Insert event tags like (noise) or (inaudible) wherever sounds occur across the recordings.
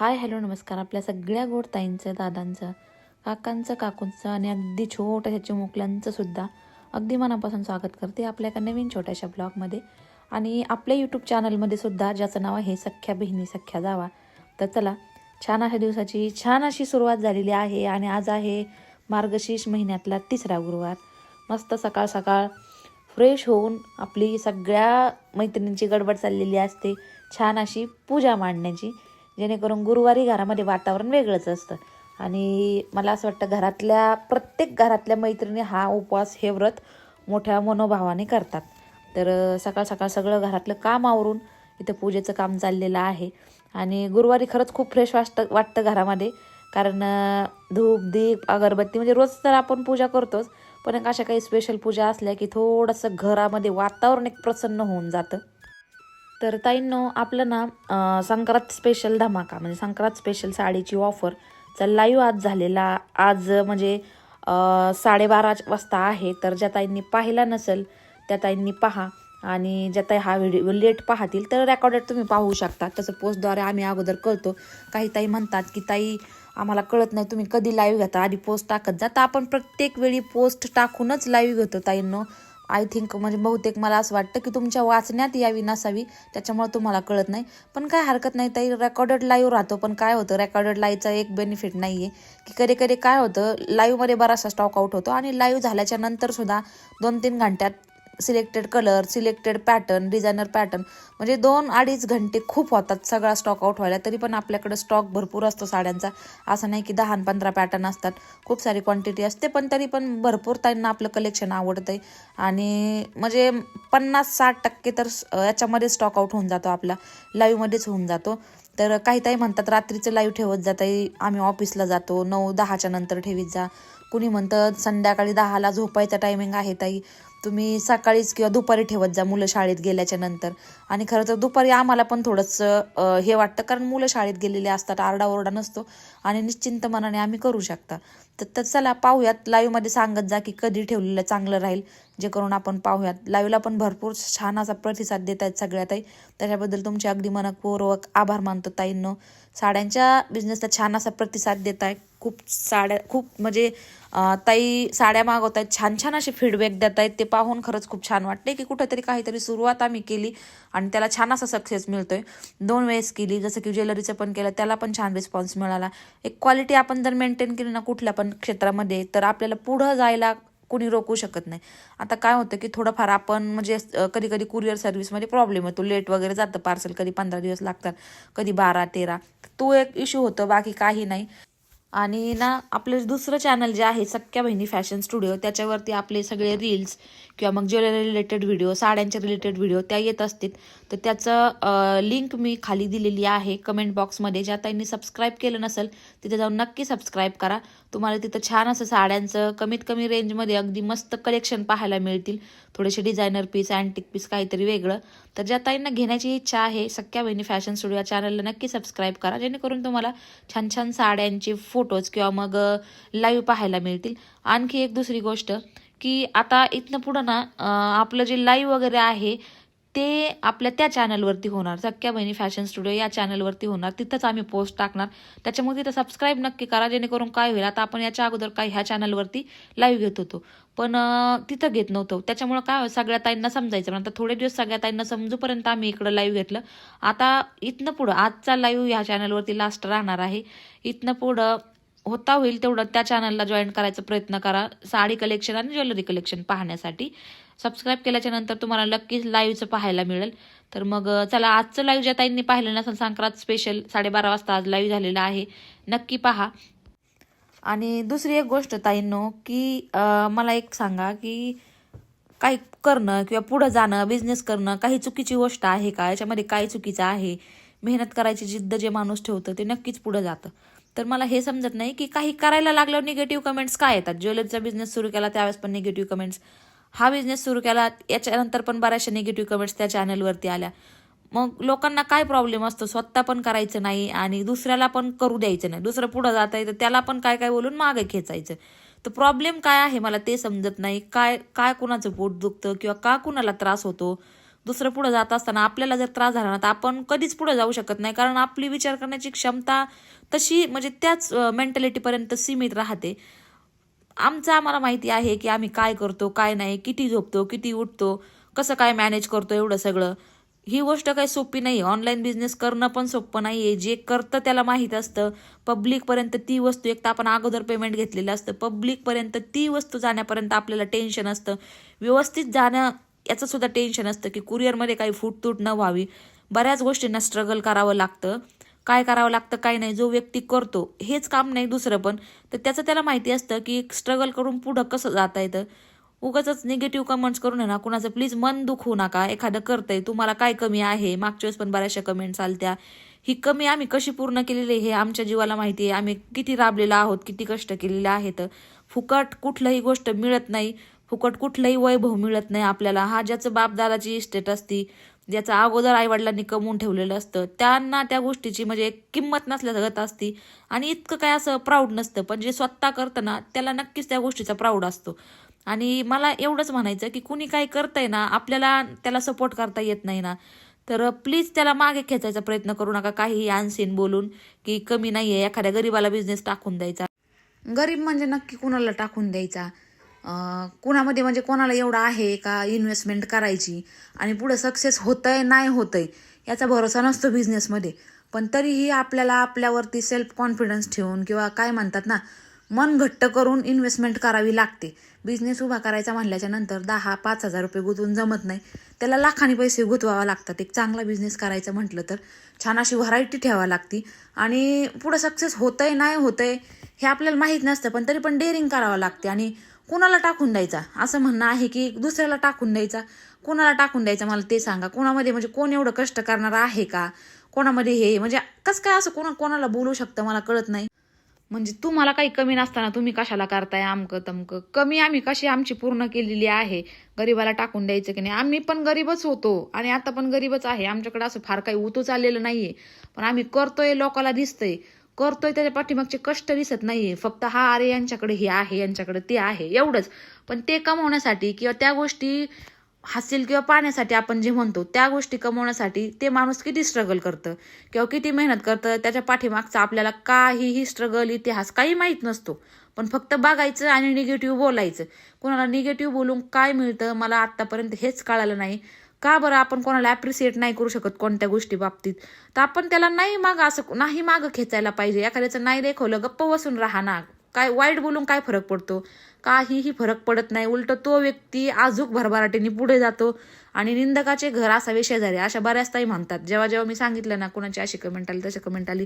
Hi hello नमस्कार. आपल्या सगळ्या गोड ताईंचं दादांचं काकांचं काकूंचं आणि अगदी छोट्याशा मोकल्यांचं सुद्धा अगदी मनापासून स्वागत करते आपल्या एका नवीन छोट्याशा ब्लॉगमध्ये. आणि आपल्या यूट्यूब चॅनलमध्ये सुद्धा ज्याचं नाव आहे सख्या बहिणी सख्या जावा. तर चला छान अशा दिवसाची छान अशी सुरुवात झालेली आहे आणि आज आहे मार्गशीर्ष महिन्यातला तिसरा गुरुवार. मस्त सकाळ सकाळ फ्रेश होऊन आपली सगळ्या मैत्रिणींची गडबड चाललेली असते. छान अशी पूजा मांडण्याची. जेणेकरून गुरुवारी घरामध्ये वातावरण वेगळंच असतं. आणि मला असं वाटतं घरातल्या प्रत्येक घरातल्या मैत्रिणी हा उपवास हे व्रत मोठ्या मनोभावाने करतात. तर सकाळ सकाळ सगळं घरातलं काम आवरून इथं पूजेचं काम चाललेलं आहे. आणि गुरुवारी खरंच खूप फ्रेश वाटतं वाटतं घरामध्ये. कारण धूप दीप अगरबत्ती म्हणजे रोज तर आपण पूजा करतोच. पण एक अशा काही स्पेशल पूजा असल्या की थोडंसं घरामध्ये वातावरण एक प्रसन्न होऊन जातं. तर ताईंनो आपलं ना संक्रांत स्पेशल धमाका म्हणजे संक्रांत स्पेशल साडीची ऑफर तर लाईव्ह आज झालेला आज म्हणजे साडेबारा वाजता आहे. तर ज्या ताईंनी पाहिला नसेल त्या ताईंनी पहा. आणि ज्या ताई हा व्हिडिओ लेट पाहतील तर रेकॉर्डेड तुम्ही पाहू शकता. तसं पोस्टद्वारे आम्ही अगोदर कळतो. काही ताई म्हणतात की ताई आम्हाला कळत नाही तुम्ही कधी लाईव्ह घेता? आधी पोस्ट टाकत जा. तर आपण प्रत्येक वेळी पोस्ट टाकूनच लाईव्ह घेतो ताईंनो. आय थिंक म्हणजे बहुतेक मला असं वाटतं की तुमच्या वाचण्यात यावी नसावी त्याच्यामुळे तुम्हाला कळत नाही. पण काय हरकत नाही ताई रेकॉर्डेड लाईव्ह राहतो. पण काय होतं रेकॉर्डेड लाईव्हचा एक बेनिफिट नाही आहे की कधी कधी काय होतं लाईव्हमध्ये बराचसा स्टॉक आउट होतो. आणि लाईव्ह झाल्याच्यानंतर सुद्धा दोन तीन घंट्यात selected colour selected pattern designer pattern म्हणजे दोन अडीच घंटे खूप होतात सगळा स्टॉक आउट व्हायला. तरी पण आपल्याकडे स्टॉक भरपूर असतो साड्यांचा. असं नाही की दहा आणि पंधरा पॅटर्न असतात. खूप सारी क्वांटिटी असते पण तरी पण भरपूर त्यांना आपलं कलेक्शन आवडतंय. आणि म्हणजे पन्नास साठ टक्के तर याच्यामध्ये स्टॉक आउट होऊन जातो आपला. लाईव्हमध्येच होऊन जातो. तर काही ताई म्हणतात रात्रीचं लाईव्ह ठेवत जा आम्ही ऑफिसला जातो. नऊ दहाच्या नंतर ठेवीत जा. कुणी म्हणतं संध्याकाळी दहाला झोपायचा टायमिंग आहे ताई. तुम्ही सकाळीच किंवा दुपारी ठेवत जा मुलं शाळेत गेल्याच्यानंतर. आणि खरं तर दुपारी आम्हाला पण थोडंसं हे वाटतं कारण मुलं शाळेत गेलेले असतात आरडाओरडा नसतो आणि निश्चिंत मनाने आम्ही करू शकता. तर तर चला पाहूयात लाईव्हमध्ये सांगत जा की कधी ठेवलेलं चांगलं राहील. जे करून आपण पाहूयात. लाईव्हला पण भरपूर छान असा प्रतिसाद देत आहेत सगळ्या ताई त्याच्याबद्दल तुमचे अगदी मनपूर्वक आभार मानतो ताईंनो. साड्यांच्या बिझनेसला छान असा प्रतिसाद देत आहे खूप साड्या खूप म्हणजे ताई साड्या मागवत आहेत छान छान असे फीडबॅक देत आहेत ते पाहून खरंच खूप छान वाटते की कुठेतरी काहीतरी सुरुवात आम्ही केली आणि त्याला छान असा सक्सेस मिळतोय. दोन वेळेस केली. जसं की ज्वेलरीचं पण केलं त्याला पण छान रिस्पॉन्स मिळाला. एक क्वालिटी आपण जर मेंटेन केली ना कुठल्या पण क्षेत्रामध्ये तर आपल्याला पुढं जायला कुणी रोखू शकत नाही. आता काय होतं की थोडंफार आपण म्हणजे कधी कधी कुरिअर सर्व्हिसमध्ये प्रॉब्लेम येतो. लेट वगैरे जातं पार्सल कधी पंधरा दिवस लागतात कधी बारा तेरा. तो एक इश्यू होतो बाकी काही नाही. आणि ना आपलं दुसरं चॅनल जे आहे सख्या बहिणी फॅशन स्टुडिओ त्याच्यावरती आपले सगळे रील्स किंवा मग ज्वेलरी रिलेटेड व्हिडिओ साड्यांच्या रिलेटेड व्हिडिओ त्या येत असतील. तर त्याचं लिंक मी खाली दिलेली आहे कमेंट बॉक्समध्ये ज्या ताईंनी सबस्क्राईब केलं नसेल तिथे जाऊन नक्की सबस्क्राईब करा. तुम्हाला तिथं छान असं साड्यांचं कमीत कमी रेंजमध्ये अगदी मस्त कलेक्शन पाहायला मिळतील. थोडेसे डिझायनर पीस अँटिक पीस काहीतरी वेगळं. तर ज्या ताईंना घेण्याची इच्छा आहे सख्या बहिणी फॅशन स्टुडिओ या चॅनलला नक्की सबस्क्राईब करा. जेणेकरून तुम्हाला छान छान साड्यांचे फोटोज किंवा मग लाईव्ह पाहायला मिळतील. आणखी एक दुसरी गोष्ट की आता इथनं पुढं ना आपलं जे लाईव्ह वगैरे आहे ते आपल्या त्या चॅनलवरती होणार. सख्या बहिणी फॅशन स्टुडिओ या चॅनलवरती होणार. तिथंच आम्ही पोस्ट टाकणार. त्याच्यामुळे तिथं सबस्क्राईब नक्की करा जेणेकरून काय होईल आता आपण याच्या अगोदर काय ह्या चॅनलवरती लाईव्ह घेत होतो. पण तिथं घेत नव्हतो. त्याच्यामुळे काय सगळ्या ताईंना समजायचं. पण आता थोडे दिवस सगळ्या ताईंना समजूपर्यंत आम्ही इकडं लाईव्ह घेतलं. आता इथनं पुढं आजचा लाईव्ह ह्या चॅनलवरती लास्ट राहणार आहे. इथनं पुढं होता होईल तेवढं त्या चॅनलला जॉईन करायचा प्रयत्न करा. साडी कलेक्शन आणि ज्वेलरी कलेक्शन पाहण्यासाठी. सबस्क्राईब केल्याच्यानंतर तुम्हाला नक्कीच लाईव्हचं पाहायला मिळेल. तर मग चला आजचं लाईव्ह ज्या ताईंनी पाहिलं नसेल संक्रांत स्पेशल साडेबारा वाजता आज लाईव्ह झालेला आहे. नक्की पहा. आणि दुसरी एक गोष्ट ताईंनो की मला एक सांगा की काही करणं किंवा पुढं जाणं बिझनेस करणं काही चुकीची गोष्ट आहे का? याच्यामध्ये काय चुकीचं आहे? मेहनत करायची जिद्द जे माणूस ठेवतं ते नक्कीच पुढं जातं. तर मला हे समजत नाही की काही करायला लागल्यावर निगेटिव्ह कमेंट्स काय येतात? ज्वेलरीचा बिझनेस सुरू केला त्यावेळेस पण निगेटिव्ह कमेंट्स हा बिझनेस सुरू केला याच्यानंतर पण बऱ्याचशा निगेटिव्ह कमेंट्स त्या चॅनलवरती आल्या. मग लोकांना काय प्रॉब्लेम असतो? स्वतः पण करायचं नाही आणि दुसऱ्याला पण करू द्यायचं नाही. दुसरं पुढं जाता येतं त्याला पण काय काय बोलून मागे खेचायचं. तर प्रॉब्लेम काय आहे मला ते समजत नाही. काय काय कुणाचं पोट दुखतं किंवा का कुणाला त्रास होतो? दुसरं पुढं जात असताना आपल्याला जर त्रास झाला ना तर आपण कधीच पुढं जाऊ शकत नाही. कारण आपली विचार करण्याची क्षमता तशी म्हणजे त्याच मेंटॅलिटीपर्यंत सीमित राहते. आमचं आम्हाला माहिती आहे की आम्ही काय करतो काय नाही किती झोपतो किती उठतो कसं काय मॅनेज करतो एवढं सगळं. ही गोष्ट काही सोपी नाही ऑनलाईन बिझनेस करणं पण सोपं नाही आहे जे करतं त्याला माहीत असतं. पब्लिकपर्यंत ती वस्तू एक तर आपण अगोदर पेमेंट घेतलेलं असतं. पब्लिकपर्यंत ती वस्तू जाण्यापर्यंत आपल्याला टेन्शन असतं. व्यवस्थित जाणं याचं सुद्धा टेन्शन असतं की कुरिअरमध्ये काही फूटतूट न व्हावी. बऱ्याच गोष्टींना स्ट्रगल करावं लागतं. काय करावं लागतं काय नाही जो व्यक्ती करतो हेच काम नाही दुसरं पण. तर त्याचं त्याला माहिती असतं की स्ट्रगल करून पुढं कसं जाता येतं. उगाच निगेटिव्ह कमेंट्स करून आहे ना कुणाचं प्लीज मन दुखवू नका. एखादं करतंय तुम्हाला काय कमी आहे? मागच्या वेळेस पण बऱ्याचशा कमेंट्स आलत्या ही कमी आम्ही कशी पूर्ण केलेली आहे हे आमच्या जीवाला माहिती आहे. आम्ही किती राबलेलो आहोत किती कष्ट केलेले आहेत. फुकट कुठलंही गोष्ट मिळत नाही. फुकट कुठलंही वैभव मिळत नाही आपल्याला. हा ज्याचं बापदाराची इस्टेट असती ज्याचं अगोदर आईवडिलांनी कमवून ठेवलेलं असतं त्यांना त्या गोष्टीची म्हणजे एक किंमत नसल्यागत असती. आणि इतकं काय असं प्राऊड नसतं पण जे स्वतः करताना त्याला नक्कीच त्या गोष्टीचा प्राऊड असतो. आणि मला एवढंच म्हणायचं की कुणी काय करतंय ना आपल्याला त्याला सपोर्ट करता येत नाही ना. तर प्लीज त्याला मागे खेचायचा प्रयत्न करू नका काही अनसीन बोलून की कमी नाही आहे एखाद्या गरीबाला बिझनेस टाकून द्यायचा. गरीब म्हणजे नक्की कुणाला टाकून द्यायचा? कुणामध्ये म्हणजे कोणाला एवढं आहे का इन्व्हेस्टमेंट करायची? आणि पुढं सक्सेस होतंय नाही होतंय याचा भरोसा नसतो बिझनेसमध्ये पण तरीही आपल्याला आपल्यावरती सेल्फ कॉन्फिडन्स ठेवून किंवा काय म्हणतात ना मन घट्ट करून इन्व्हेस्टमेंट करावी लागते. बिझनेस उभा करायचा म्हणल्याच्या नंतर दहा पाच हजार रुपये गुंतवून जमत नाही. त्याला लाखांनी पैसे गुंतवावा लागतात. एक चांगला बिझनेस करायचं म्हटलं तर छान अशी व्हरायटी ठेवावी लागती. आणि पुढं सक्सेस होतंय नाही होतंय हे आपल्याला माहीत नसतं पण तरी पण डेअरिंग करावं लागते. आणि कुणाला टाकून द्यायचा? असं म्हणणं आहे की दुसऱ्याला टाकून द्यायचा. कुणाला टाकून द्यायचा मला ते सांगा. कोणामध्ये म्हणजे कोण एवढं कष्ट करणार आहे का? कोणामध्ये हे? म्हणजे कसं काय असं कोणा कोणाला बोलू शकतं मला कळत नाही. म्हणजे तुम्हाला काही कमी नसताना तुम्ही कशाला करताय आमकं तमकं? कमी आम्ही कशी आमची पूर्ण केलेली आहे? गरीबाला टाकून द्यायचं की नाही? आम्ही पण गरीबच होतो आणि आता पण गरीबच आहे. आमच्याकडे असं फार काही उतू चाललेलं नाहीये. पण आम्ही करतोय लोकाला दिसतंय. करतोय त्याच्या पाठीमागचे कष्ट दिसत नाहीये. फक्त हा अरे यांच्याकडे हे आहे यांच्याकडे ते आहे एवढंच. पण ते कमवण्यासाठी किंवा त्या गोष्टी हासिल किंवा पाण्यासाठी आपण जे म्हणतो त्या गोष्टी कमवण्यासाठी ते माणूस किती स्ट्रगल करतं किंवा किती मेहनत करतं त्याच्या पाठीमागचा आपल्याला काहीही स्ट्रगल इतिहास काही माहीत नसतो. पण फक्त बघायचं आणि निगेटिव्ह बोलायचं. कोणाला निगेटिव्ह बोलून काय मिळतं मला आत्तापर्यंत हेच कळालं नाही. का बरं आपण कोणाला ॲप्रिसिएट नाही करू शकत कोणत्या गोष्टी बाबतीत? तर आपण त्याला नाही मागं असं नाही मागं खेचायला पाहिजे. एखाद्याचं नाही देखवलं गप्प बसून राहा ना. काय वाईट बोलून काय फरक पडतो? काहीही फरक पडत नाही. उलट तो व्यक्ती आजूक भरभराटीने पुढे जातो आणि निंदकाचे घर असावे शेजारी. अशा बऱ्याच ताई म्हणतात. जेव्हा जेव्हा मी सांगितलं ना कुणाची अशी कमेंट आली तशी कमेंट आली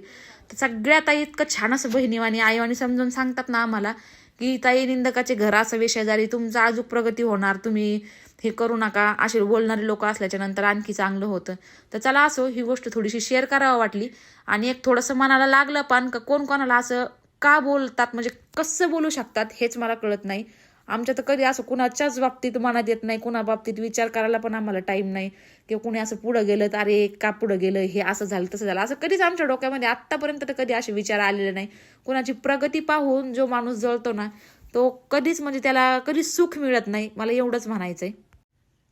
तर सगळ्या ताई इतकं छान असं बहिणीवाणी आईवाणी समजून सांगतात ना आम्हाला की ताई निंदकाचे घर असावे शेजारी. तुमचं आजूक प्रगती होणार. तुम्ही हे करू नका. असे बोलणारे लोक असल्याच्या नंतर आणखी चांगलं होतं. तर चला असो ही गोष्ट थोडीशी शेअर करावं वाटली. आणि एक थोडंसं मनाला लागलं पण का कोण कोणाला असं का बोलतात म्हणजे कसं बोलू शकतात हेच मला कळत नाही. आमच्या तर कधी असं कुणाच्याच बाबतीत मनात येत नाही कुणा बाबतीत विचार करायला पण आम्हाला टाईम नाही. किंवा कुणी असं पुढं गेलं तर अरे का पुढं गेलं? हे असं झालं तसं झालं. असं कधीच आमच्या डोक्यामध्ये आत्तापर्यंत तर कधी असे विचार आलेले नाही. कुणाची प्रगती पाहून जो माणूस जळतो ना तो कधीच म्हणजे त्याला कधीच सुख मिळत नाही मला एवढंच म्हणायचं आहे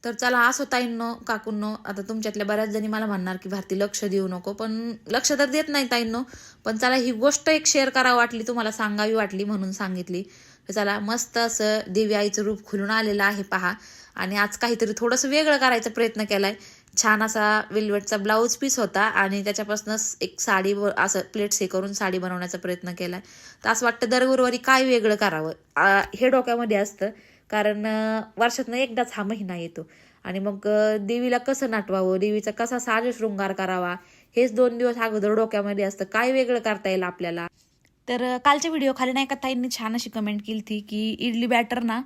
तर चला असो ताईंनो काकूंनो आता तुमच्यातल्या बऱ्याच जणी मला म्हणणार की भारती लक्ष देऊ नको. पण लक्ष तर देत नाही ताईंनो. पण चला ही गोष्ट एक शेअर करावी वाटली तुम्हाला सांगावी वाटली म्हणून सांगितली. तर चला मस्त असं देवी आईचं रूप खुलून आलेलं आहे पहा. आणि आज काहीतरी थोडंसं वेगळं करायचा प्रयत्न केलाय. छान असा वेल्वेटचा ब्लाऊज पीस होता आणि त्याच्यापासूनच एक साडी असं प्लेट्स हे करून साडी बनवण्याचा प्रयत्न केलाय. तर असं वाटतं दर गुरुवारी काय वेगळं करावं? हे डोक्यामध्ये असतं. कारण वर्षातनं एकदाच हा महिना येतो. आणि मग देवीला कसं नाटवावं देवीचा कसा साज शृंगार करावा हेच दोन दिवस अगोदर डोक्यामध्ये असतं. काय वेगळं करता येईल आपल्याला? तर कालच्या व्हिडिओ खाली नाही का ताईंनी छान अशी कमेंट केली होती की इडली बॅटर ना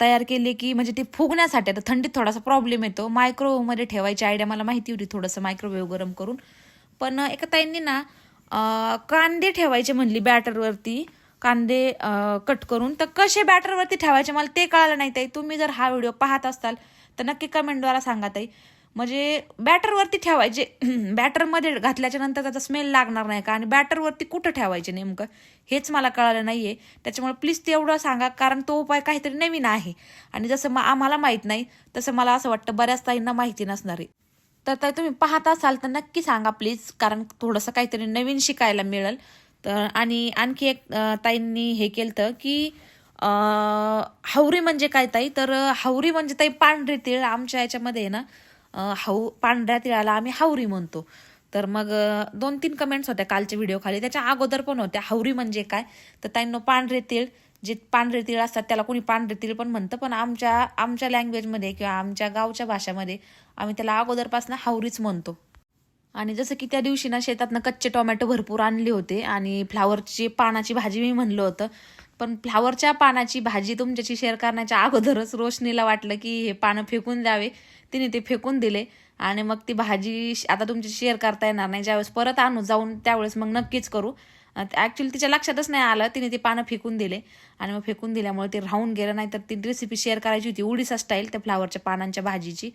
तयार केले की म्हणजे ते फुगण्यासाठी आता थंडीत थोडासा प्रॉब्लेम येतो. मायक्रोवेव्हमध्ये ठेवायची आयडिया मला माहिती होती थोडंसं मायक्रोवेव्ह गरम करून. पण एका ताईंनी ना कांदे ठेवायचे म्हणली बॅटरवरती कांदे कट करून. तर कसे बॅटरवरती ठेवायचे मला ते कळालं नाही ताई. तुम्ही जर हा व्हिडिओ पाहत असाल तर नक्की कमेंटद्वारा सांगा ताई. म्हणजे बॅटरवरती ठेवायचे (clears throat) बॅटरमध्ये घातल्याच्या नंतर त्याचा स्मेल लागणार नाही का? आणि बॅटरवरती कुठं ठेवायचे नेमकं? हेच मला कळालं नाही आहे त्याच्यामुळे प्लीज ते एवढं सांगा कारण तो उपाय काहीतरी नवीन आहे. आणि जसं मग आम्हाला माहीत नाही तसं मला असं वाटतं बऱ्याच ताईंना माहिती नसणार. आहे तर ताई तुम्ही पाहत असाल तर नक्की सांगा प्लीज कारण थोडंसं काहीतरी नवीन शिकायला मिळेल. तर आणि आणखी एक ताईंनी हे केलं तर की हावरी म्हणजे काय ताई? तर हावरी म्हणजे ताई पांढरी तीळ आमच्या याच्यामध्ये आहे ना हाऊ पांढऱ्या तिळाला आम्ही हावरी म्हणतो. तर मग दोन तीन कमेंट्स होत्या कालच्या व्हिडिओ खाली. त्याच्या अगोदर पण होत्या. हावरी म्हणजे काय? तर ताईंनो पांढरे तीळ जे पांढरे तीळ असतात त्याला कोणी पांढरे तीळ पण म्हणतं पण आमच्या आमच्या लँग्वेजमध्ये किंवा आमच्या गावच्या भाषेमध्ये आम्ही त्याला अगोदरपासून हावरीच म्हणतो. आणि जसं की त्या दिवशी ना शेतातनं कच्चे टोमॅटो भरपूर आणले होते आणि फ्लावरची पानाची भाजी मी म्हणलं होतं. पण फ्लावरच्या पानाची भाजी तुमच्याशी शेअर करण्याच्या अगोदरच रोशनीला वाटलं की हे पानं फेकून द्यावे. तिने ते फेकून दिले आणि मग ती भाजी श- आता तुमची शेअर करता येणार नाही. ज्यावेळेस परत आणू जाऊन त्यावेळेस मग नक्कीच करू. ॲक्च्युली तिच्या लक्षातच नाही आलं. तिने ते पानं फेकून दिले. आणि मग फेकून दिल्यामुळे ते राहून गेलं. नाही तर ती रेसिपी शेअर करायची होती. उडीसा स्टाईल त्या फ्लावरच्या पानांच्या भाजीची.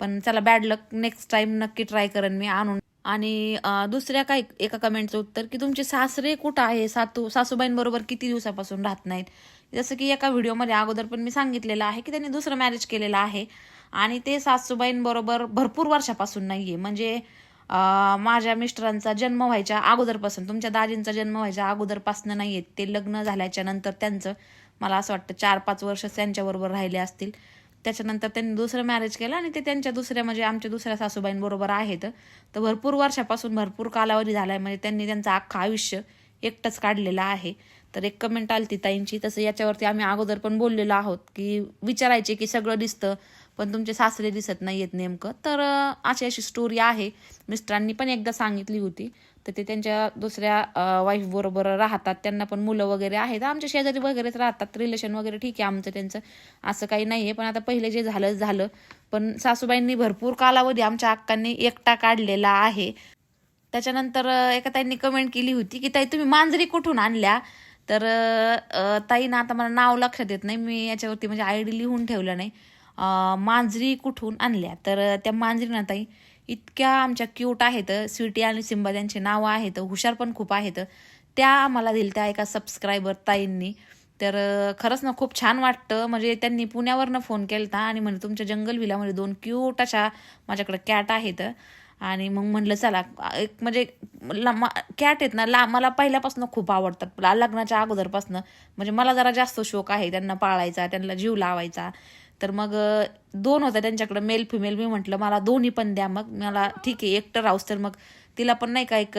पण चला बॅड लक नेक्स्ट टाइम नक्की ट्राय करेन मी आणून. आणि दुसऱ्या काय एका कमेंटचं उत्तर की तुमचे सासरे कुठं आहे? सातू सासूबाईंबरोबर किती दिवसापासून राहत नाहीत? जसं की एका व्हिडिओमध्ये अगोदर पण मी सांगितलेलं आहे की त्यांनी दुसरं मॅरेज केलेलं आहे. आणि ते सासूबाईंबरोबर भरपूर वर्षापासून नाहीये. म्हणजे माझ्या मिस्टरांचा जन्म व्हायच्या अगोदरपासून तुमच्या दाजींचा जन्म व्हायच्या अगोदरपासून नाही आहेत ते लग्न झाल्याच्यानंतर त्यांचं मला असं वाटतं चार पाच वर्ष त्यांच्याबरोबर राहिले असतील. त्याच्यानंतर त्यांनी दुसरं मॅरेज केलं आणि ते त्यांच्या दुसऱ्या म्हणजे आमच्या दुसऱ्या सासूबाईंबरोबर आहेत. तर भरपूर वर्षापासून भरपूर कालावधी झाला आहे म्हणजे त्यांनी त्यांचं अख्खं आयुष्य एकटंच काढलेलं आहे. तर एक कमेंट आली ती ताईंची तसं याच्यावरती आम्ही अगोदर पण बोललेलो आहोत की विचारायचे की सगळं दिसतं पण तुमचे सासरे दिसत नाही आहेत नेमकं. तर अशी अशी स्टोरी आहे. मिस्टरांनी पण एकदा सांगितली होती. तर ते त्यांच्या दुसऱ्या वाईफ बरोबर राहतात. त्यांना पण मुलं वगैरे आहेत. आमच्या शेजारी वगैरेच राहतात. रिलेशन वगैरे ठीक आहे आमचं त्यांचं. असं काही नाही आहे पण आता पहिले जे झालं झालं. पण सासूबाईंनी भरपूर कालावधी आमच्या अक्कांनी एकटा काढलेला आहे. त्याच्यानंतर एका ताईंनी कमेंट केली होती की ताई तुम्ही मांजरी कुठून आणल्या? तर ताई ना आता मला नाव लक्षात येत नाही. मी याच्यावरती म्हणजे आय डी लिहून ठेवलं नाही. मांजरी कुठून आणल्या? तर त्या मांजरीना ताई इतक्या आमच्या क्यूट आहेत. स्वीटी आणि सिंबा त्यांचे नावं आहेत. हुशार पण खूप आहेत. त्या आम्हाला दिल त्या एका सबस्क्रायबर ताईंनी. तर खरंच ना खूप छान वाटतं. म्हणजे त्यांनी पुण्यावरनं फोन केला आणि म्हणजे तुमच्या जंगल विलामध्ये दोन क्यूट अशा माझ्याकडे कॅट आहेत. आणि मग म्हणलं चला एक म्हणजे कॅट आहेत ना ला मला पहिल्यापासून खूप आवडतात. लग्नाच्या अगोदरपासून. म्हणजे मला जरा जास्त शौक आहे त्यांना पाळायचा त्यांना जीव लावायचा. तर मग दोन होत्या त्यांच्याकडे मेल फिमेल. मी म्हटलं मला दोन्ही पण द्या. मग मला ठीक आहे एकटं राहूस. तर मग तिला पण नाही का एक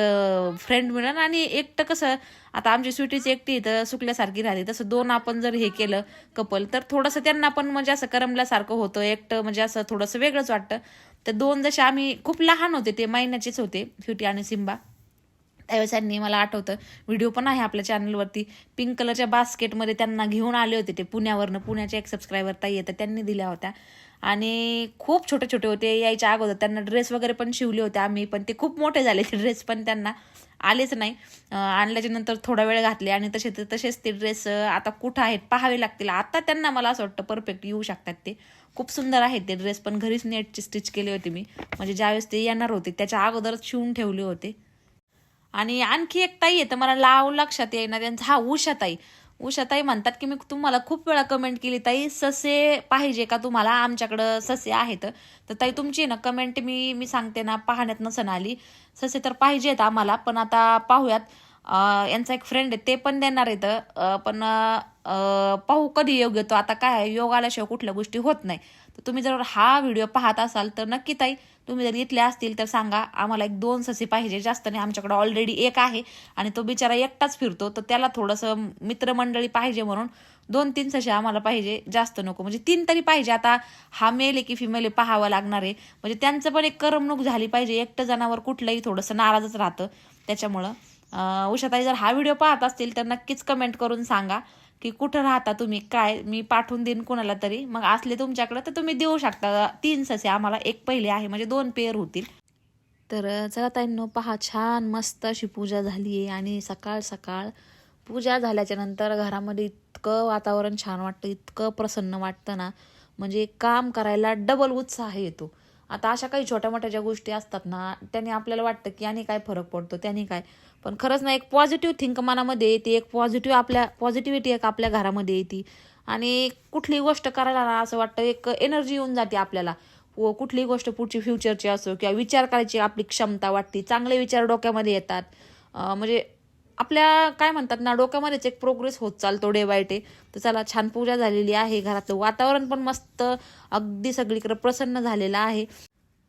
फ्रेंड मिळेल. आणि एकटं कसं आता आमची स्वीटीच एकटी तर सुकल्यासारखी राहते. तसं दोन आपण जर हे केलं कपल तर थोडंसं त्यांना पण म्हणजे असं करमल्यासारखं होतं. एकटं म्हणजे असं थोडंसं वेगळंच वाटतं. तर दोन जसे आम्ही खूप लहान होते ते महिन्याचेच होते स्वीटी आणि सिम्बा. त्यावेळेस त्यांनी मला आठवतं व्हिडिओ पण आहे आपल्या चॅनलवरती पिंक कलरच्या बास्केटमध्ये त्यांना घेऊन आले होते ते पुण्यावरनं पुण्याचे एक सबस्क्रायबर ताई येतं त्यांनी दिल्या होत्या. आणि खूप छोटे छोटे होते यायच्या अगोदर त्यांना ड्रेस वगैरे पण शिवले होते आम्ही पण ते खूप मोठे झाले ते ड्रेस पण त्यांना आलेच नाही. आणल्याच्या नंतर थोडा वेळ घातले आणि तसे तसेच ते ड्रेस आता कुठं आहेत पाहावे लागतील. आता त्यांना मला असं वाटतं परफेक्ट येऊ शकतात ते. खूप सुंदर आहेत ते ड्रेस पण घरीच नेटचे स्टिच केले होते मी. म्हणजे ज्यावेळेस ते येणार होते त्याच्या अगोदरच शिवून ठेवले होते. आणि आणखी एक ताई आहे तर मला लाव लक्षात येईना त्यांचा हा उषाताई उषाताई म्हणतात की मी तुम्हाला खूप वेळा कमेंट केली ताई. ससे पाहिजे का तुम्हाला? आमच्याकडं ससे आहेत. तर ताई तुमची ना कमेंट मी मी सांगते ना पाहण्यात नसन आली. ससे तर पाहिजेत आम्हाला पण आता पाहूयात. यांचा एक फ्रेंड आहे ते पण देणार आहेत. पण पाहू कधी योग येतो आता काय आहे, योग आल्याशिवाय कुठल्या गोष्टी होत नाही. तर तुम्ही जर हा व्हिडिओ पाहत असाल तर नक्की ताई तुम्ही जर इथले असतील तर सांगा. आम्हाला एक दोन ससे पाहिजे जास्त नाही. आमच्याकडे ऑलरेडी एक आहे आणि तो बिचारा एकटाच फिरतो. तर त्याला थोडंसं मित्रमंडळी पाहिजे म्हणून दोन तीन ससे आम्हाला पाहिजे जास्त नको. म्हणजे तीन तरी पाहिजे. आता हा मेल आहे की फिमेल आहे पाहावं लागणार आहे. म्हणजे त्यांचं पण एक करमणूक झाली पाहिजे. एकटं जनावर कुठलंही थोडंसं नाराजच राहतं. त्याच्यामुळं उषाताई जर हा व्हिडिओ पाहत असतील तर नक्कीच कमेंट करून सांगा. की कुठं राहता तुम्ही काय मी पाठवून देईन कुणाला तरी. मग असले तुमच्याकडे तर तुम्ही देऊ शकता. तीन ससे आम्हाला एक पहिले आहे म्हणजे दोन पेअर होतील. तर चला ताईंनो पहा छान मस्त अशी पूजा झाली आहे आणि सकाळ सकाळ पूजा झाल्याच्यानंतर घरामध्ये इतकं वातावरण छान वाटतं इतकं प्रसन्न वाटतं ना. म्हणजे काम करायला डबल उत्साह येतो. आता अशा काही छोट्या मोठ्या ज्या गोष्टी असतात ना त्याने आपल्याला वाटतं की आणि काय फरक पडतो त्याने काय. पण खरंच ना एक पॉझिटिव्ह थिंक मनामध्ये येते एक पॉझिटिव्ह आपल्या पॉझिटिव्हिटी एक आपल्या घरामध्ये येते. आणि कुठलीही गोष्ट करायला ना असं वाटतं एक एनर्जी येऊन जाते आपल्याला. व कुठलीही गोष्ट पुढची फ्युचरची असो किंवा विचार करायची आपली क्षमता वाटते चांगले विचार डोक्यामध्ये येतात. म्हणजे आपल्या काय म्हणतात ना डोक्यामध्येच एक प्रोग्रेस होत चालतो डे बाय डे तर चला छान पूजा झालेली आहे. घरातलं वातावरण पण मस्त अगदी सगळीकडे प्रसन्न झालेलं आहे.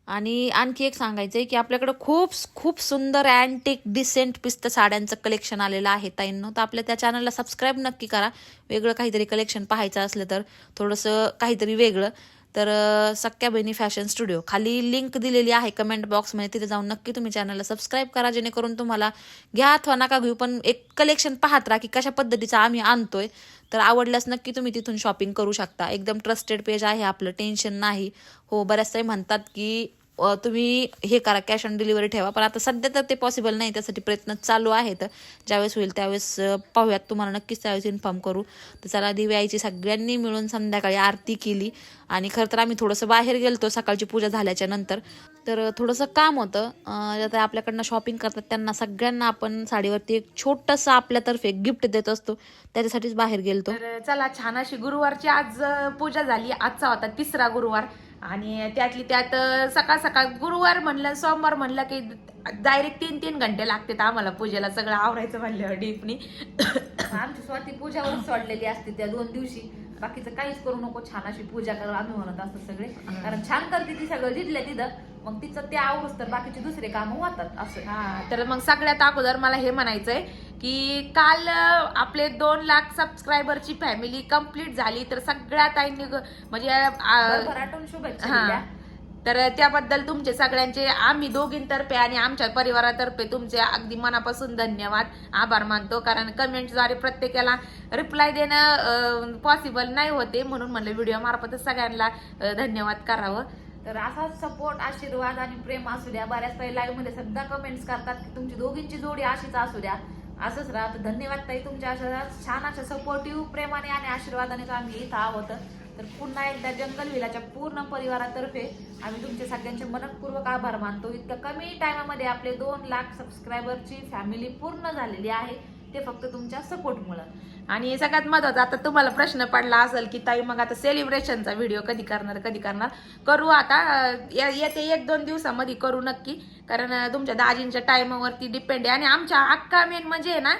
आणि आणखी एक सांगायचं आहे की आपल्याकडं खूप खूप सुंदर अँटिक डिसेंट पिस्त साड्यांचं कलेक्शन आलेलं आहे ताईंनो. तर आपल्या त्या चॅनलला सबस्क्राईब नक्की करा. वेगळं काहीतरी कलेक्शन पाहायचं असलं तर थोडंसं काहीतरी वेगळं. तर अं, सख्या बहिणी फॅशन स्टुडिओ. खाली लिंक दिलेली आहे कमेंट बॉक्समध्ये. तिथे जाऊन नक्की तुम्ही चॅनलला सबस्क्राईब करा जेणेकरून तुम्हाला घ्या अथवा नका घेऊ पण एक कलेक्शन पाहत राहा की कशा पद्धतीचं आम्ही आणतोय. तर आवडल्यास नक्की तुम्ही तिथून शॉपिंग करू शकता. एकदम ट्रस्टेड पेज आहे आपलं टेन्शन नाही. हो बऱ्याच काही म्हणतात की तुम्ही हे करा कॅश ऑन डिलिव्हरी ठेवा. पण आता सध्या तर ते पॉसिबल नाही. त्यासाठी प्रयत्न चालू आहेत. ज्यावेळेस होईल त्यावेळेस पाहूयात. तुम्हाला नक्कीच त्यावेळेस इन्फॉर्म करू. तर चला दिव्याईची सगळ्यांनी मिळून संध्याकाळी आरती केली. आणि खरं तर आम्ही थोडंसं बाहेर गेलतो सकाळची पूजा झाल्याच्यानंतर. तर थोडंसं काम होतं. आता आपल्याकडनं शॉपिंग करतात त्यांना सगळ्यांना आपण साडीवरती एक छोटंसं आपल्यातर्फे गिफ्ट देत असतो. त्याच्यासाठीच बाहेर गेलतो. चला छान अशी गुरुवारची आज पूजा झाली. आजचा होता तिसरा गुरुवार. आणि त्यातली त्यात सकाळ सकाळ गुरुवार म्हणलं सोमवार म्हणलं की डायरेक्ट तीन तीन घंटे लागतात आम्हाला पूजेला. सगळं आवरायचं म्हणलं डीपनी आमची स्वाती पूजावर सोडलेली असते त्या दोन दिवशी. बाकीचं काहीच करू नको छान अशी पूजा करू आम्ही म्हणत असतो सगळे. कारण छान करते ती सगळं जिथल्या तिथं. मग तिचं ते आवरूच तर बाकीचे दुसरे कामं होतात असं. हा तर मग सगळ्यात अगोदर मला हे म्हणायचंय की काल आपले दोन लाख सबस्क्रायबरची फॅमिली कंप्लीट झाली तर सगळ्या ताईंनी म्हणजे शुभेच्छा. तर त्याबद्दल तुमचे सगळ्यांचे आम्ही दोघींतर्फे आणि आमच्या परिवारातर्फे तुमचे अगदी मनापासून धन्यवाद. आभार मानतो कारण कमेंटद्वारे प्रत्येकाला रिप्लाय देणं पॉसिबल नाही होते म्हणून म्हणलं व्हिडिओ मार्फतच सगळ्यांना धन्यवाद करावं. तर असाच सपोर्ट आशीर्वाद आणि प्रेम असू द्या. बऱ्याच काही लाईव्हमध्ये सुद्धा कमेंट्स करतात की तुमची दोघींची जोडी अशीच असू द्या. असंच राहतं. धन्यवाद ताई तुमच्या अशा छान अशा सपोर्टिव्ह प्रेमाने आणि आशीर्वादाने आम्ही इथं आहोत. तर पुन्हा एकदा जंगल विलाच्या पूर्ण परिवारातर्फे आम्ही तुमचे सगळ्यांचे मनपूर्वक आभार मानतो. इतक्या कमी टायमामध्ये आपले दोन लाख सबस्क्रायबरची फॅमिली पूर्ण झालेली आहे. ते फक्त तुमच्या सपोर्टमुळं आणि सगळ्यात महत्त्वाचा आता तुम्हाला प्रश्न पडला असेल की ताई मग आता सेलिब्रेशनचा व्हिडिओ कधी करणार कधी करणार? करू आता येते एक दोन दिवसामध्ये करू नक्की. कारण तुमच्या दाजींच्या टायमावरती डिपेंड आहे. आणि आमच्या अक्का मेन म्हणजे ना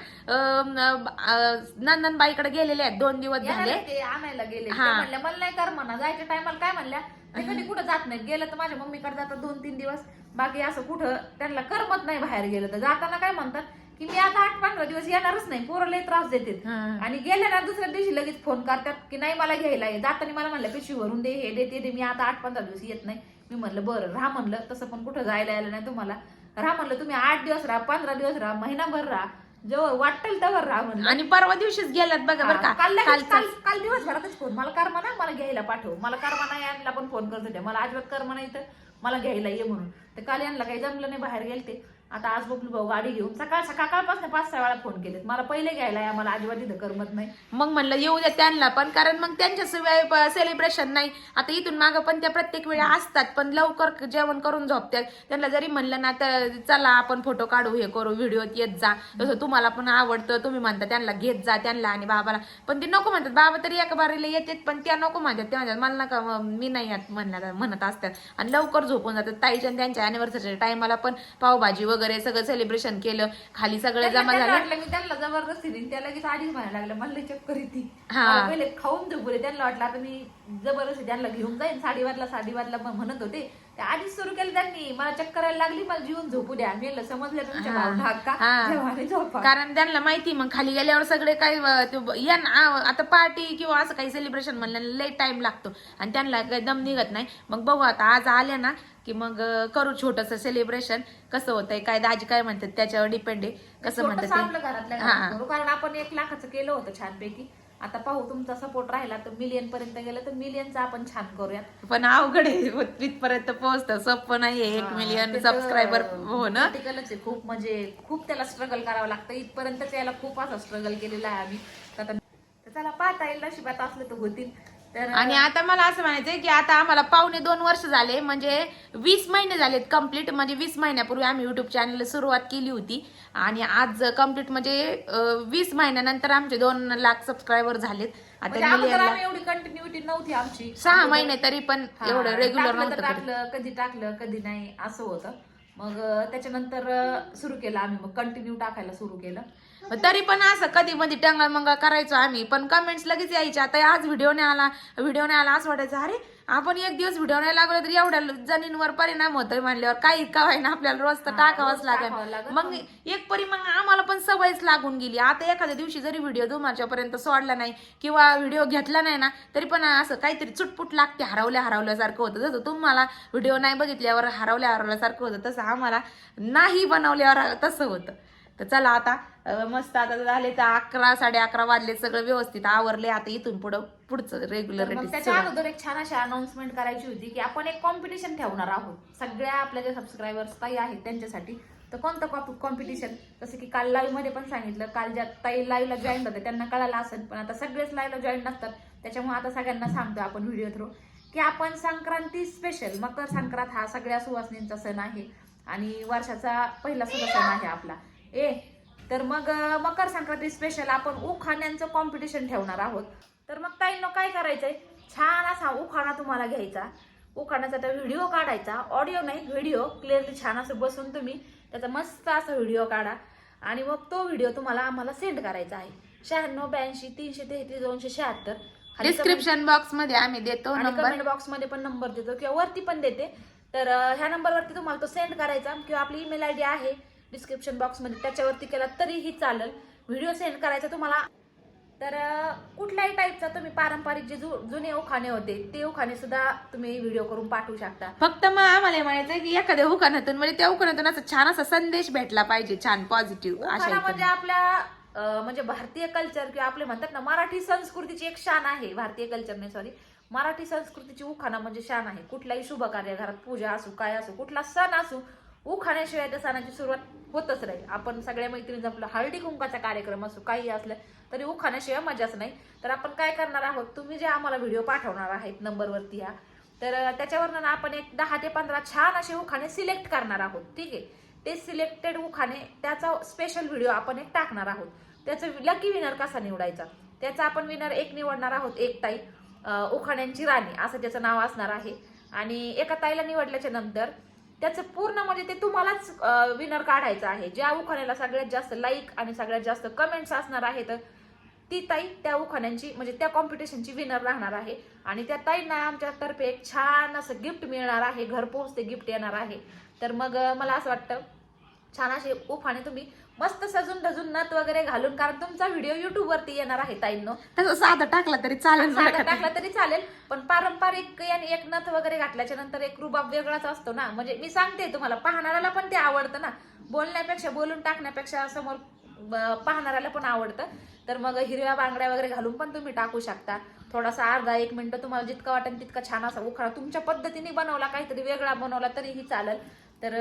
नंदनबाईकडे गेलेले आहेत. दोन दिवस झाले. आणायला गेले. हा. मला नाही कर म्हणा जायच्या टायमाला काय म्हणल्या? कधी कुठं जात नाही गेलं तर माझ्या मम्मीकडे जातात दोन तीन दिवस. बाकी असं कुठं त्यांना करमत नाही बाहेर गेलं तर. जाताना काय म्हणतात? की मी आता आठ पंधरा दिवस येणारच नाही. पोरं लय त्रास देतात. हा. आणि गेल्या ना दुसऱ्या दिवशी लगेच फोन करतात की नाही मला घ्यायला ये. जाताना मला म्हणलं पिशवी भरून दे हे दे ते दे. मी आता आठ पंधरा दिवस येत नाही. मी म्हणलं बरं राहा म्हणलं. तसं पण कुठं जायला यायला नाही तुम्हाला. राहा म्हणलं तुम्ही आठ दिवस राहा पंधरा दिवस राहा महिनाभर राहा. जेव्हा वाटेल तेव्हा राहा म्हणलं. आणि परवा दिवशीच गेल्यात बघा बरं का. काल लगेच- कालचं. काल काल दिवसभरातच फोन मला कर्मा ना मला घ्यायला पाठव. मला कर्मा नाही यांना पण फोन करत होते. मला अजिबात कर्मा नाही तर मला घ्यायला ये म्हणून. तर काल यांना काही जमलं नाही बाहेर गेलते. आता आज बबलू भाऊ गाडी घेऊन. सकाळ सकाळपासून पाच सहा वेळा फोन केलेत. मला पहिले घ्यायला या मला अजिबात इथं करमत नाही. मग म्हणलं येऊ द्या त्यांना पण कारण मग त्यांच्या सेलिब्रेशन नाही. आता इथून मागं पण त्या प्रत्येक वेळा असतात पण लवकर जेवण करून झोपतात. त्यांना जरी म्हणलं ना तर चला आपण फोटो काढू हे करू व्हिडिओत येत जा. तसं तुम्हाला पण आवडतं तुम्ही म्हणता त्यांना घेत जा त्यांना आणि बाबाला. पण ते नको म्हणतात बाबा तरी एका बारीला येतात पण त्या नको म्हणतात. ते म्हणतात मला नका मी नाही येत म्हणत असतात. आणि लवकर झोपून जातात. ताईच्या आणि त्यांच्या अॅनिव्हर्सरीच्या टायमाला पण पावभाजी वगैरे सगळं सेलिब्रेशन केलं. खाली सगळं जमा झालं. मी त्यांना जबरदस्ती देईन त्या लगेच आधीच म्हणायला लागलं मला चक्कर येते. हा. मला पहिले खाऊन झोपले त्यांना वाटलं आता मी जबरदस्ती त्यांना घेऊन जाईन. साडीवादला साडीवादला पण म्हणत होते. ते आधीच सुरू केलं त्यांनी. मला चक्कर यायला लागली मला जीवन झोपू द्या. मी म्हणलं, समजलं तुमच्या हा. भावना का हा. जेव्हा झोपा कारण त्यांना माहिती मग खाली गेल्यावर सगळे अं, ते या ना, आ- आता पार्टी किंवा असं काही सेलिब्रेशन म्हणलं लई टाइम लागतो. आणि त्यांना काही दम निघत नाही. मग बघू आता आज आल्या ना की मग करू छोटस सेलिब्रेशन कसं होतंय काय दाजी काय म्हणतात त्याच्यावर डिपेंड आहे. कसं म्हणतात हा. कारण आपण एक लाखाचं केलं होतं छानपैकी. आता पाहू तुमचा सपोर्ट राहिला तर मिलियन पर्यंत गेलं तर मिलियनचा आपण छान करूयात. ते पण अवघड आहे तिथपर्यंत पोहोचतं सोपं नाहीये एक हा, मिलियन सबस्क्रायबर हो च आहे. खूप म्हणजे खूप त्याला स्ट्रगल करावं लागतं. इथपर्यंत त्याला खूप असं स्ट्रगल केलेलं आहे आम्ही. तर आता तर चला पाहता येईल. नशिबात असलं तर होतील. तर आणि आता मला असं म्हणायचंय की आता आम्हाला पावणे दोन वर्ष झाले म्हणजे वीस महिने झालेत कंप्लीट म्हणजे वीस महिन्यापूर्वी आम्ही युट्यूब चॅनल सुरुवात केली होती. आणि आज कंप्लीट म्हणजे अं, वीस महिन्यानंतर आमचे दोन लाख सबस्क्रायबर झालेत. म्हणजे आता अगोदर million ला- आम्ही एवढी कंटिन्युटी नव्हती आमची. सहा महिने तरी पण हा, एवढं रेग्युलर टाकलं तर नव्हतं करत. टाकलं कधी टाकलं कधी नाही असं होतं. मग अं, त्याच्यानंतर सुरू केलं आम्ही मग कंटिन्यू टाकायला सुरू केलं. तरी पण असं कधी मध्ये टंगळ मंगळ करायचो आम्ही. पण कमेंट्स लगेच यायचे आता आज व्हिडिओ नाही आला. व्हिडिओ नाही आला असं वाटायचं अरे आपण एक दिवस व्हिडिओ नाही लागलो तर एवढ्या जणींवर परिणाम होतोय म्हणल्यावर काही का ना आपल्याला रोज तर टाकावंच लागेल. मग एक परी मग आम्हाला पण सवयच लागून गेली. आता एखाद्या दिवशी जरी व्हिडिओ दुमारच्या पर्यंत सोडला नाही किंवा व्हिडिओ घेतला नाही ना तरी पण असं काहीतरी चुटपुट लागते. हरवल्या हरवल्यासारखं होतं. जसं तुम्हाला व्हिडिओ नाही बघितल्यावर हरवल्या हरवल्यासारखं होतं तसं आम्हाला नाही बनवल्यावर तसं होतं. तर चला आता मस्त आता झाले तर अकरा साडे अकरा वाजले सगळं व्यवस्थित आवरले. आता इथून पुढं पुढचं रेग्युलर त्याच्या अगोदर एक छान अशी अनाउन्समेंट करायची होती की आपण एक कॉम्पिटिशन ठेवणार आहोत. सगळ्या आपल्या ज्या सबस्क्रायबर्स ताई आहेत त्यांच्यासाठी. तर कोणतं कॉम्पिटिशन जसं की काल लाईव्हमध्ये पण सांगितलं काल ज्या ताई लाईव्हला जॉईन होते त्यांना कळालं असेल पण आता सगळेच लाईव्हला जॉईन नसतात. त्याच्यामुळे आता सगळ्यांना सांगतो आपण व्हिडिओ थ्रू की आपण संक्रांती स्पेशल मकर संक्रांत हा सगळ्या सुवासिनींचा सण आहे. आणि वर्षाचा पहिला सुद्धा सण आहे आपला. ए तर मग मकर संक्रांती स्पेशल आपण उखाण्यांचं कॉम्पिटिशन ठेवणार आहोत. तर मग ताईंनो काय करायचंय? छान असा उखाणा तुम्हाला घ्यायचा. उखाण्याचा त्या व्हिडिओ काढायचा. ऑडिओ नाही व्हिडिओ क्लिअरली छान असं बसून तुम्ही त्याचा मस्त असा व्हिडिओ काढा. आणि मग तो व्हिडिओ तुम्हाला आम्हाला सेंड करायचा आहे. शहाण्णव ब्याऐंशी तीनशे तेहतीस दोनशे शहात्तर. डिस्क्रिप्शन बॉक्समध्ये आम्ही देतो कमेंट बॉक्समध्ये पण नंबर देतो किंवा वरती पण देते. तर ह्या नंबरवरती तुम्हाला तो सेंड करायचा किंवा आपली ईमेल आय डी आहे. डिस्क्रिप्शन बॉक्समध्ये. त्याच्यावरती केला तरीही चालेल. व्हिडिओ सेंड करायचा तुम्हाला. तर कुठल्याही टाईपचा तुम्ही पारंपरिक जे जुने उखाणे होते ते उखाणे सुद्धा तुम्ही व्हिडिओ करून पाठवू शकता. फक्त मग आम्हाला म्हणायचं की एखाद्या उखाण्यातून म्हणजे त्या उखाण्यातून असं छान असा संदेश भेटला पाहिजे छान पॉझिटिव्ह म्हणजे. आपल्या म्हणजे भारतीय कल्चर किंवा आपले म्हणतात ना मराठी संस्कृतीची एक शान आहे. भारतीय कल्चर नाही सॉरी मराठी संस्कृतीची उखाणा म्हणजे शान आहे. कुठलाही शुभ कार्य घरात पूजा असो काय असो कुठला सण असो उखाण्याशिवाय त्या सणाची सुरुवात होतच राहील. आपण सगळ्या मैत्रिणी आपला हळदी कुंकाचा कार्यक्रम असो काही असलं तरी उखाण्याशिवाय मजाच नाही. तर आपण काय करणार आहोत? तुम्ही जे आम्हाला व्हिडिओ पाठवणार आहेत नंबरवरती ह्या तर अं, त्याच्यावरनं ना आपण एक दहा ते पंधरा छान असे उखाणे सिलेक्ट करणार आहोत. ठीक आहे? ते सिलेक्टेड उखाणे त्याचा स्पेशल व्हिडिओ आपण एक टाकणार आहोत. त्याचं लकी विनर कसा निवडायचा? त्याचा आपण विनर एक निवडणार आहोत एक ताई. उखाण्यांची राणी असं त्याचं नाव असणार आहे. आणि एका ताईला निवडल्याच्या नंतर त्याचं पूर्ण म्हणजे ते तुम्हालाच विनर काढायचं आहे. ज्या उखाण्याला सगळ्यात जास्त लाईक आणि सगळ्यात जास्त कमेंट्स असणार आहेत ती ताई त्या उखाण्यांची म्हणजे त्या कॉम्पिटिशनची विनर राहणार आहे. आणि त्या ताईंना आमच्यातर्फे एक छान असं गिफ्ट मिळणार आहे. घरपोच ते गिफ्ट येणार आहे. तर मग मला असं वाटतं छान असे उखाणे तुम्ही मस्त सजून धजून नथ वगैरे घालून कारण तुमचा व्हिडिओ युट्यूब वरती येणार आहे ताईंनो. तसं साधा टाकला तरी चालेल साधा टाकला तरी चालेल पण पारंपरिक याने एक नथ वगैरे घातल्याच्या नंतर एक रुबाब वेगळाच असतो ना. म्हणजे मी सांगते तुम्हाला पाहणाऱ्याला पण ते आवडतं ना. बोलण्यापेक्षा बोलून टाकण्यापेक्षा समोर पाहणाऱ्याला पण आवडतं. तर मग हिरव्या बांगड्या वगैरे घालून पण तुम्ही टाकू शकता. थोडासा अर्धा एक मिनिट तुम्हाला जितका वाटेल तितका छान असा उखाणा तुमच्या पद्धतीने बनवला काहीतरी वेगळा बनवला तरीही चालेल. तर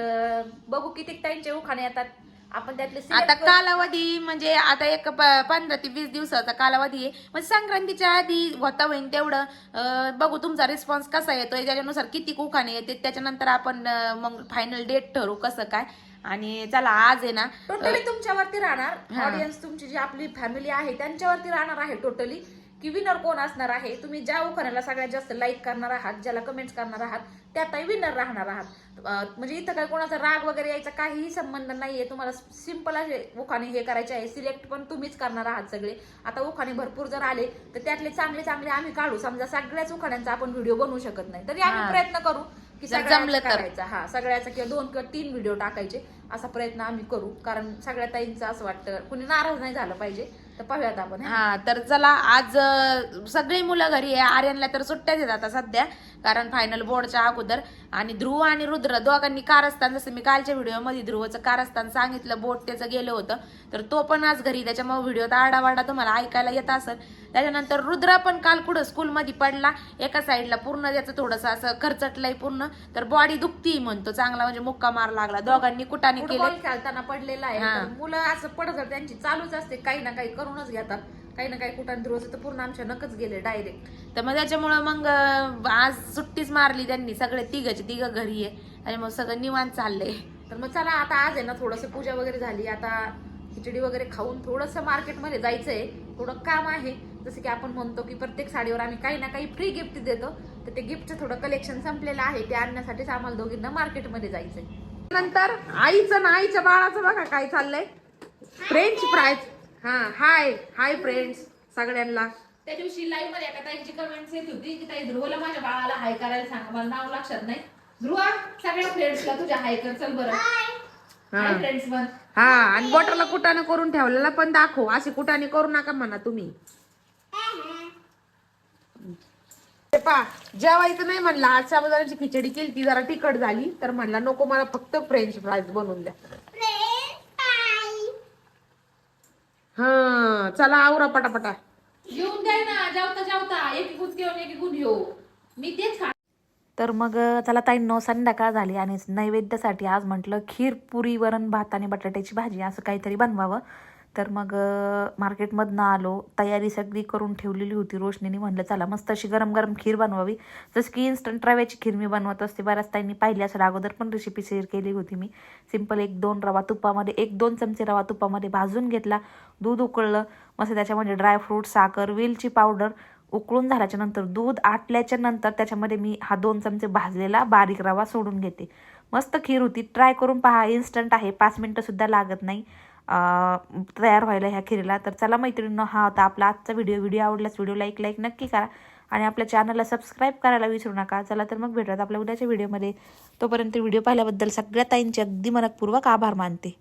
बघू किती टाईमचे उखाणे येतात. आपण त्यातले आता. कालावधी म्हणजे आता एक पंधरा ते वीस दिवसाचा कालावधी आहे. म्हणजे संक्रांतीच्या आधी होता होईन तेवढं. बघू तुमचा रिस्पॉन्स कसा येतोय त्याच्यानुसार किती कुखाने येते त्याच्यानंतर आपण मग फायनल डेट ठरवू कसं काय. आणि चला आज आहे ना टोटली तुमच्यावरती राहणार. ऑडियन्स तुमची जी आपली फॅमिली आहे त्यांच्यावरती राहणार आहे टोटली की विनर कोण असणार आहे? तुम्ही ज्या उखाण्याला सगळ्यात जास्त लाईक करणार आहात ज्याला कमेंट्स करणार आहात त्या ताई विनर राहणार आहात. म्हणजे इथं काही कोणाचा राग वगैरे यायचा काहीही संबंध नाहीये. तुम्हाला सिंपल असे उखाणे हे करायचे आहे. सिलेक्ट पण तुम्हीच करणार आहात सगळे. आता उखाणे भरपूर जर आले तर त्यातले चांगले चांगले आम्ही काढू. समजा सगळ्याच उखाण्यांचा आपण व्हिडिओ बनवू शकत नाही. तरी आम्ही. प्रयत्न करू की तर. करायचा. हा सगळ्याचा किंवा दोन किंवा तीन व्हिडिओ टाकायचे असा प्रयत्न आम्ही करू. कारण सगळ्या ताईंचं असं वाटतं कुणी नाराज नाही झालं पाहिजे. तर पाहूयात आपण हा. तर चला आज सगळी मुलं घरी आहे आर्यनला तर सुट्ट्याच आहेत आता सध्या कारण फायनल बोर्डच्या अगोदर आणि ध्रुव आणि रुद्र दोघांनी कारस्थान जसं मी कालच्या व्हिडिओमध्ये ध्रुवचं कारस्थान सांगितलं बोट त्याचं गेलं होतं तर तो पण आज घरी. त्याच्यामुळे व्हिडिओत आडावाडा तुम्हाला ऐकायला येत असेल. त्याच्यानंतर रुद्र पण काल कुठं स्कूलमध्ये पडला एका साईडला पूर्ण त्याचं थोडंसं असं खरचटलंय पूर्ण तर बॉडी दुखती म्हणतो चांगला म्हणजे मुक्का मार लागला. दोघांनी कुटाने केलं. खेळताना पडलेला आहे मुलं असं पडत त्यांची चालूच असते काही ना काही करूनच घेतात. काही ना काही कुठं ध्रुवचं तर पूर्ण आमच्या नकच गेले डायरेक्ट तर मग त्याच्यामुळं मग आज सुट्टीच मारली त्यांनी. सगळे तिघाचे तिघ घरी आहे. त्याच्यामुळे सगळं निवांत चाललंय. तर मग चला आता आज आहे ना थोडंसं पूजा वगैरे झाली. आता खिचडी वगैरे खाऊन थोडंसं मार्केटमध्ये जायचंय. थोडं काम आहे. जसं की आपण म्हणतो की प्रत्येक साडीवर आम्ही काही ना काही फ्री गिफ्ट देतो. तर ते गिफ्टचं थोडं कलेक्शन संपलेलं आहे. ते आणण्यासाठीच आम्हाला दोघींना मार्केटमध्ये जायचंय. नंतर आईचं ना आईच्या बाळाचं बघा काय चाललंय. फ्रेंच फ्राईज हा हाय हाय फ्रेंड्स सगळ्यांना. त्या दिवशी लाईव्हमध्ये एका ताईची कमेंट्स येत होती की ताई ध्रुवला माझ्या बाळाला हाय करायला सांगा मला नाव लक्षात नाही. ध्रुवा सगळ्या फ्रेंड्सला तुझ्या हाय कर चल बरं. हाय फ्रेंड्स पण हा आणि बॉटलला कुटाने करून ठेवलेला पण दाखव अशी कुटाने करू नका म्हणा तुम्ही. ते पा जेवायचं नाही म्हणलं आज साबुदाण्याची खिचडी केली ती जरा तिखट झाली तर म्हणला नको मला फक्त फ्रेंच फ्राईज बनवून द्या. हा चला आवरा पटापटा. घेऊन द्याय ना जेवता जेवता. एक गुण घेऊन एक गुण घेऊ. मी तेच खा तर मग चला ताईंनो संध्याकाळ झाली आणि नैवेद्यासाठी आज म्हटलं खीर पुरी वरण भात आणि बटाट्याची भाजी असं काहीतरी बनवावं. तर मग मार्केटमधनं आलो. तयारी सगळी करून ठेवलेली होती रोशनीने. म्हणलं चला मस्त अशी गरम गरम खीर बनवावी. जसं की इन्स्टंट रव्याची खीर मी बनवत असते. बऱ्याच ताईंनी पाहिली असेल अगोदर पण रेसिपी शेअर केली होती मी. सिंपल एक दोन रवा तुपामध्ये एक दोन चमचे रवा तुपामध्ये भाजून घेतला. दूध उकळलं. मस्त त्याच्यामध्ये ड्रायफ्रूट साखर वेलची पावडर उकळून झाल्याच्यानंतर दूध आटल्याच्या नंतर त्याच्यामध्ये मी हा दोन चमचे भाजलेला बारीक रवा सोडून घेते. मस्त खीर होती. ट्राय करून पहा. इन्स्टंट आहे. पाच मिनटंसुद्धा लागत नाही. तयार व्हायला ह्या खिरीला. तर चला मैत्रिणींनो हा होता आपला आजचा व्हिडिओ व्हिडिओ आवडल्यास व्हिडिओ लाईक लाईक नक्की करा. आणि आपल्या चॅनलला सबस्क्राईब करायला विसरू नका. चला तर मग भेटूयात आपल्या उद्याच्या व्हिडिओमध्ये तोपर्यंत व्हिडिओ पाहिल्याबद्दल सगळ्या ताईंचे अगदी मनपूर्वक आभार मानते.